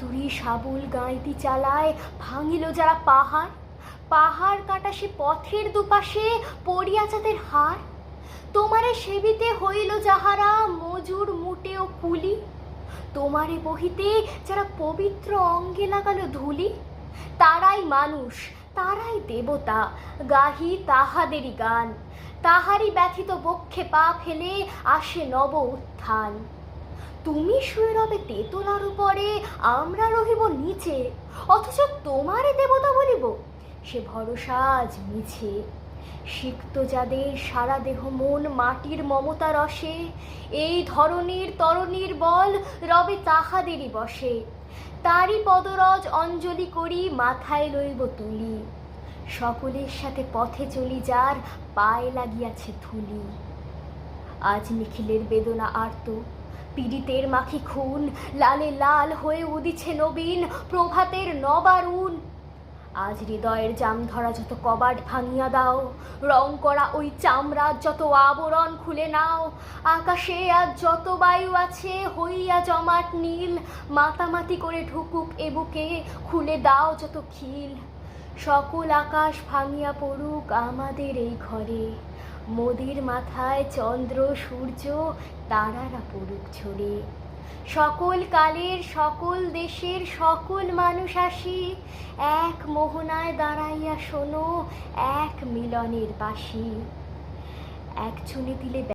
তুরি সাবুল গাঁইতি চালায়, ভাঙিল যারা পাহাড়। পাহাড় কাটা সে পথের দুপাশে পড়িয়া যাদের হার তোমারে সেবিতে হইল যাহারা মজুর মুটে ও কুলি। তোমারে বহিতে যারা পবিত্র অঙ্গে লাগালো ধুলি। তারাই মানুষ, তারাই দেবতা, গাহি তাহাদেরই গান। তাহারই ব্যথিত বক্ষে পা ফেলে আসে নব উত্থান। তুমি শুয়ে রবে তেতলার উপরে আমরা রহিব নিচে, অথচ তোমারে দেবতা বলিব, সে ভরসা আজ মিছে। সিক্ত যাদের সারা দেহ মন মাটির মমতা রসে, এই ধরনীর তরণীর বল রবে তাহাদেরই বসে। তারই পদরজ অঞ্জলি করি মাথায় লইব তুলি। সকলের সাথে পথে চলি যার পায়ে লাগিয়াছে ধুলি। আজ নিখিলের বেদনা আর্ত পীড়িতের মাখি খুন, লালে লাল হয়ে উদিছে নবীন, প্রভাতের নবারুণ। আজ হৃদয়ের জাম ধরা যত কবাট ভাঙিয়া দাও, রং করা ওই চামড়ার যত আবরণ খুলে নাও। আকাশে আজ যত বায়ু আছে, হইয়া জমাট নীল, মাতামাতি করে ঢুকুক এ বুকে, খুলে দাও যত খিল। সকল আকাশ ভাঙিয়া পড়ুক আমাদের এই ঘরে। মোদির মাথায় চন্দ্র, সূর্য, তারারা পড়ুক ঝরে। সকল কালের, সকল দেশের, সকল মানুষ আসি। এক মোহনায় দাঁড়াইয়া শোনো এক মিলনের বাসি। এক চুনে দিলে